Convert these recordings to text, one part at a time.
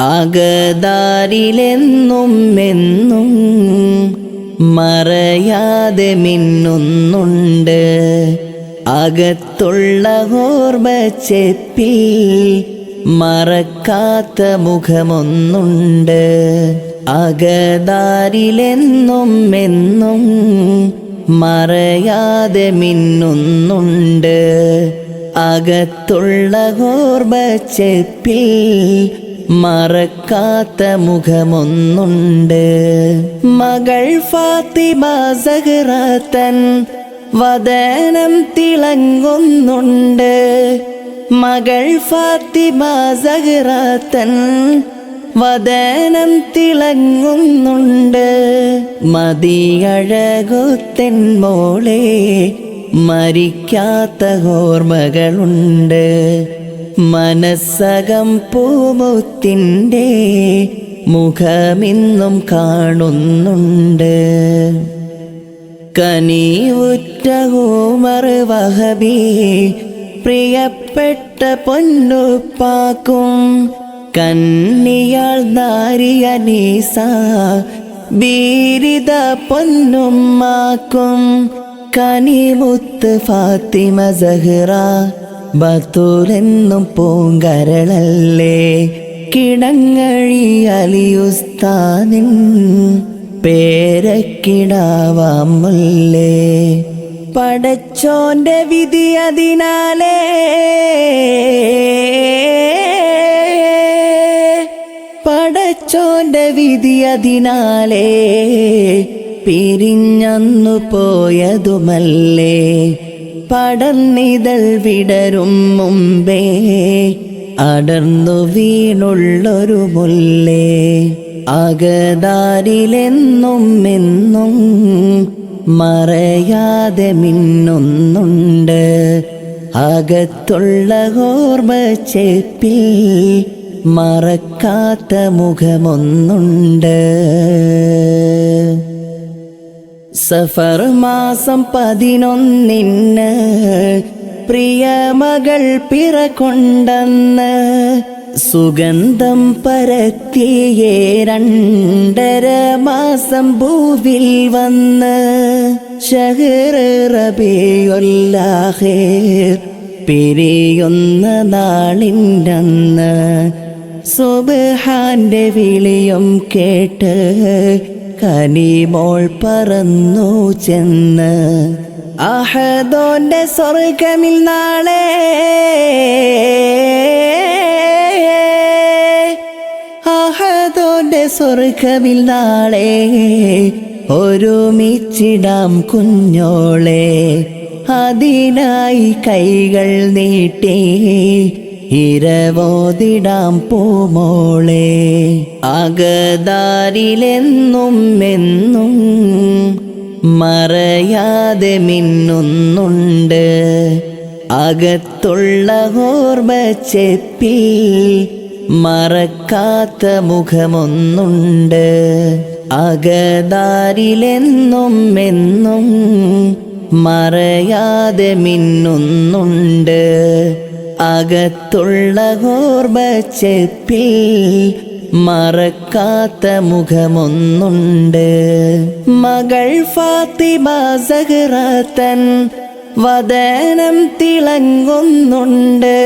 അകതാരിലെന്നും എന്നും മറയാതെ മിന്നുന്നുണ്ട്. അകത്തുള്ള ഓർമ്മച്ചെപ്പിൽ മറക്കാത്ത മുഖമൊന്നുണ്ട്. അകതാരിലെന്നും എന്നും മറയാതെ മിന്നുന്നുണ്ട്. അകത്തുള്ള ഓർമ്മച്ചെപ്പിൽ മറക്കാത്ത മുഖമൊന്നുണ്ട്. മകൾ ഫാത്തിമ സഹറാത്തൻ വദനം തിളങ്ങുന്നുണ്ട്. മകൾ ഫാത്തിമ സഹറാത്തൻ വദനം തിളങ്ങുന്നുണ്ട്. മതിയഴകുത്തൻ മോളെ മരിക്കാത്ത ഓർമ്മകളുണ്ട്. മനസ്സകം പൂമുത്തിന്റെ മുഖമിന്നും കാണുന്നുണ്ട്. കനിയുറ്റ ഹൂമർ വഹബി പ്രിയപ്പെട്ട പൊന്നുപ്പാക്കും കന്നിയാൾ നാരിയ നീസ ബീരിത പൊന്നുമ്മാക്കും കനിമുത്ത് ഫാത്തിമ സഹ്റ ബത്തൂലെന്നും പൂങ്കരളല്ലേ? കിടങ്ങഴി അലിയുസ്താനിൻ പേരക്കിടാവാമല്ലേ? പടച്ചോന്റെ വിധി അതിനാലേ. പടച്ചോന്റെ വിധി അതിനാലേ. പിരിഞ്ഞന്നു പോയതുമല്ലേ? പടർന്നിതൾ വിടരും മുമ്പേ. അടർന്നു വീണുള്ളൊരു മുല്ലേ. അകദാരിലെന്നും എന്നും മറയാതെ മിന്നുന്നുണ്ട്. അകത്തുള്ള ഓർമ്മ ചെപ്പിൽ മറക്കാത്ത മുഖമൊന്നുണ്ട്. സഫർ മാസം പതിനൊന്നിന് പ്രിയ മകൾ പിറകൊണ്ടെന്ന് സുഗന്ധം പരത്തിയേ രണ്ടര മാസം ഭൂവിൽ വന്ന് ഷഹറബിയൊല്ലാഹേർ പിരിയുന്ന നാളിന്റന്ന് സുബഹാന്റെ വിളിയും കേട്ട് കനിമോൾ പറന്നു ചെന്ന് അഹദോന്റെ സ്വർഗമിൽ നാളെ. അഹദോന്റെ സ്വർഗമിൽ നാളെ ഒരുമിച്ചിടാം കുഞ്ഞോളെ. അതിനായി കൈകൾ നീട്ടി ഇരവോതിടാം പൂമോളെ. അകദാരിലെന്നും എന്നും മറയാതെ മിന്നുന്നുണ്ട്. അകത്തുള്ള ഓർമ്മ ചെപ്പിൽ മറക്കാത്ത മുഖമൊന്നുണ്ട്. അകദാരിലെന്നും എന്നും മറയാതെ മിന്നുന്നുണ്ട്. അകത്തുള്ള ഓർമ്മച്ചെപ്പിൽ മറക്കാത്ത മുഖമൊന്നുണ്ട്. മകൾ ഫാത്തിമ സഹറാത്തൻ വദനം തിളങ്ങുന്നുണ്ട്.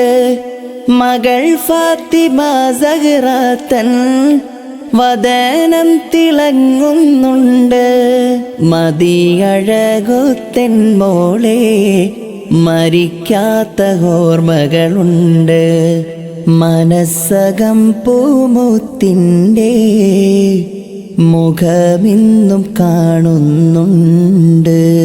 മകൾ ഫാത്തിമ സഹറാത്തൻ വദനം തിളങ്ങുന്നുണ്ട്. മതിയഴകുത്തൻ മോളെ മരിക്കാത്ത ഓർമ്മകളുണ്ട്. മനസ്സകം പൂമുത്തിന്റെ മുഖമിന്നും കാണുന്നുണ്ട്.